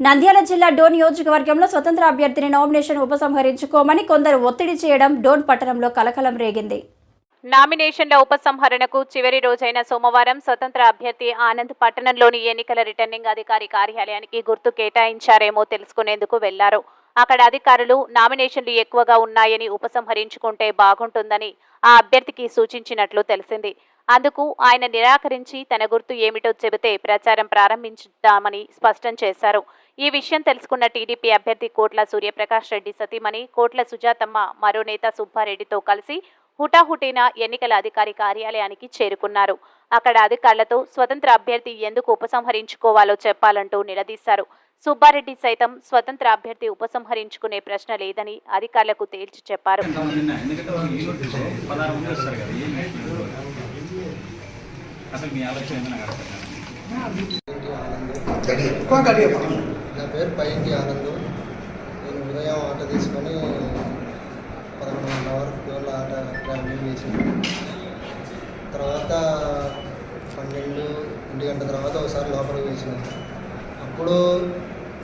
నంద్యాల జిల్లా డోన్ నియోజకవర్గంలో స్వతంత్ర అభ్యర్థిని నామినేషన్ ఉపసంహరించుకోమని కొందరు ఒత్తిడి చేయడం డోన్ పట్టణంలో కలకలం రేగింది. నామినేషన్ల ఉపసంహరణకు చివరి రోజైన సోమవారం స్వతంత్ర అభ్యర్థి ఆనంద్ పట్టణంలోని ఎన్నికల రిటర్నింగ్ అధికారి కార్యాలయానికి గుర్తు కేటాయించారేమో తెలుసుకునేందుకు వెళ్ళారు. అక్కడ అధికారులు నామినేషన్లు ఎక్కువగా ఉన్నాయని ఉపసంహరించుకుంటే బాగుంటుందని ఆ అభ్యర్థికి సూచించినట్లు తెలిసింది. అందుకు ఆయన నిరాకరించి తన గుర్తు ఏమిటో చెబితే ప్రచారం ప్రారంభించుదామని స్పష్టం చేశారు. ఈ విషయం తెలుసుకున్న టీడీపీ అభ్యర్థి కోట్ల సూర్యప్రకాష్ రెడ్డి సతీమణి కోట్ల సుజాతమ్మ మరో నేత సుబ్బారెడ్డితో కలిసి హుటాహుటిన ఎన్నికల అధికారి కార్యాలయానికి చేరుకున్నారు. అక్కడ అధికారులతో స్వతంత్ర అభ్యర్థి ఎందుకు ఉపసంహరించుకోవాలో చెప్పాలంటూ నిలదీశారు. సుబ్బారెడ్డి సైతం స్వతంత్ర అభ్యర్థి ఉపసంహరించుకునే ప్రశ్న లేదని అధికారులకు తేల్చి చెప్పారు. అసలు మీ ఆలోచన. నా పేరు పైకి ఆనంద్. నేను ఉదయం ఆటో తీసుకొని పదకొండు వరకు డోర్ల ఆట ట్రావెలింగ్ చేసి తర్వాత పన్నెండు ఒంటి గంట తర్వాత ఒకసారి లోపలికి వేసినాను అప్పుడు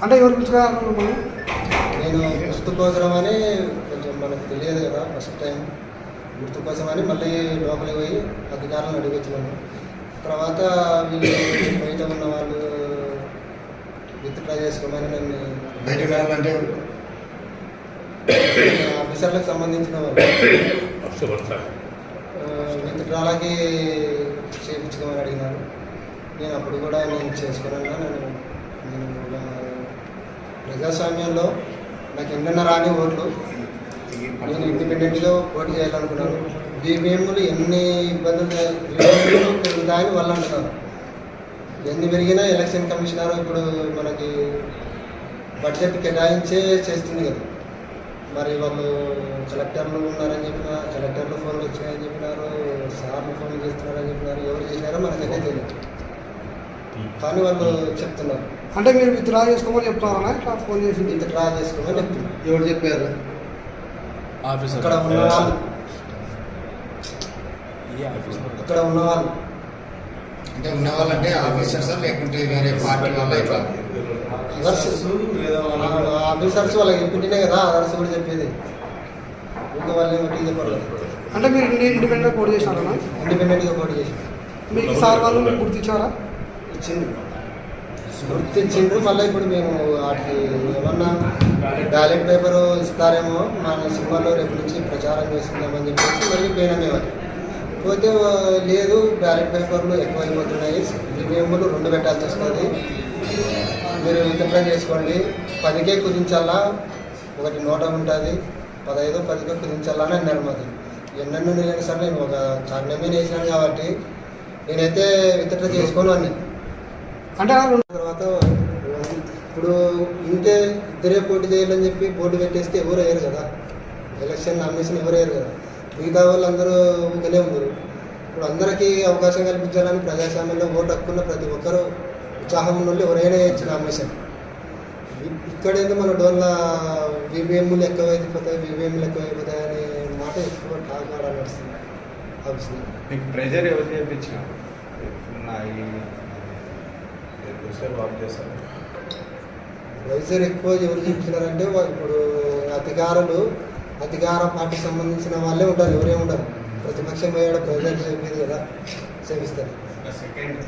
అంటే ఎవరు పిలుచుకున్నారు నేను గుర్తు కోసమని కొంచెం మనకు తెలియదు కదా ఫస్ట్ టైం గుర్తు కోసమని మళ్ళీ లోపలికి పోయి అధికారులను అడిగి వచ్చినాను తర్వాత వీళ్ళు బయట ఉన్న వాళ్ళు విత్డ్రా చేసుకోమని నన్ను ఆఫీసర్లకు సంబంధించిన వాళ్ళు. విత్డ్రాలకి చేయించుకోమని అడిగినారు. నేను అప్పుడు కూడా నేను చేసుకున్నాను. నేను నేను ప్రజాస్వామ్యంలో నాకు ఎన్నెన్న రాని ఓట్లు నేను ఇండిపెండెంట్గా పోటీ చేయాలనుకున్నాను బీబీఎంలు ఎన్ని ఇబ్బందులు పెరుగుతాయని వాళ్ళు అంటున్నారు. ఎన్ని పెరిగినా ఎలక్షన్ కమిషనర్ ఇప్పుడు మనకి బడ్జెట్ కేటాయించే చేస్తుంది కదా. మరి వాళ్ళు కలెక్టర్లు ఉన్నారని చెప్పిన కలెక్టర్లు ఫోన్లు వచ్చినాయని చెప్పినారు సార్లు ఫోన్లు చేస్తున్నారని చెప్పినారు ఎవరు చేసినారో మనకైతే తెలియదు. కానీ వాళ్ళు చెప్తున్నారు. అంటే మీరు విత్డ్రా చేసుకోమని చెప్తున్నారా? ఫోన్ చేసి ఇంత డ్రా చేసుకోమని చెప్తున్నారు. ఎవరు చెప్పారు? అక్కడ ఉన్న వాళ్ళు అక్కడ ఉన్న వాళ్ళు అంటే ఉన్న వాళ్ళంటే ఆఫీసర్స్ లేకుంటే వేరే పార్టీ వాళ్ళ ఇట్లా? ఆఫీసర్స్ వాళ్ళకి చెప్పింటేనే కదా అదర్స్ కూడా చెప్పేది. ఇంకా వాళ్ళు ఏమిటి చెప్పలేదు అంటే మీరు ఇండిపెండెంట్ పోటీ చేసినారా? ఇండిపెండెంట్గా పోటీ చేసి మీకు సార్ వాళ్ళు మీకు గుర్తించారా? ఇచ్చింది. గుర్తించిండ్రు మళ్ళీ ఇప్పుడు మేము వాటికి ఏమన్నా బ్యాలెట్ పేపర్ ఇస్తారేమో మన సినిమాలో రేపు నుంచి ప్రచారం చేసుకుందామని చెప్పేసి మళ్ళీ పోయినామేమో పోతే లేదు బ్యాలెట్ పేపర్లు ఎక్కువ అయిపోతున్నాయి రెండు పెట్టాల్సి వస్తుంది. మీరు విత్డ్రా చేసుకోండి? పదికే కుదించాలా? ఒకటి నోట ఉంటుంది. పదహైదు పదికే కుదించాలా అని అన్నారు మాది. ఎన్నెన్నో నేను సార్ నేను ఒక కారణమే వేసినాను కాబట్టి. నేనైతే విత్డ్రా చేసుకోను అన్నీ. అంటే తర్వాత ఇప్పుడు ఇంకే ఇద్దరే పోటీ చేయాలని చెప్పి పోటీ పెట్టేస్తే ఎవరు అయ్యారు కదా? ఎలక్షన్ నామినేషన్ ఎవరు అయ్యారు కదా? మిగతా వాళ్ళందరూ ఒకనే ఉన్నారు. ఇప్పుడు అందరికీ అవకాశం కల్పించాలని ప్రజాస్వామ్యంలో ఓటు హక్కున్న ప్రతి ఒక్కరూ ఉత్సాహం ఉన్న వాళ్ళు ఎవరైనా వేయచ్చు నామినేషన్. ఇక్కడైతే ఇక్కడ మన డోన్ల బీబీఎంలు ఎక్కువ అయిపోతాయి బీబీఎంలు ఎక్కువ అయిపోతాయి అనే మాట ఎక్కువ టాక్ ఆడ నడుస్తుంది. ఆఫీస్లో. మీకు ప్రెజర్ ఎవరు చేయించినారు? వైజర్ ఎక్కువ ఎవరు చెప్తున్నారంటే వా- ఇప్పుడు అధికారులు అధికార పార్టీకి సంబంధించిన వాళ్ళే ఉంటారు ఎవరే ఉంటారు ప్రతిపక్షం పోయాడు ప్రజలు చెప్పేది కదా చేపిస్తారు సెకండ్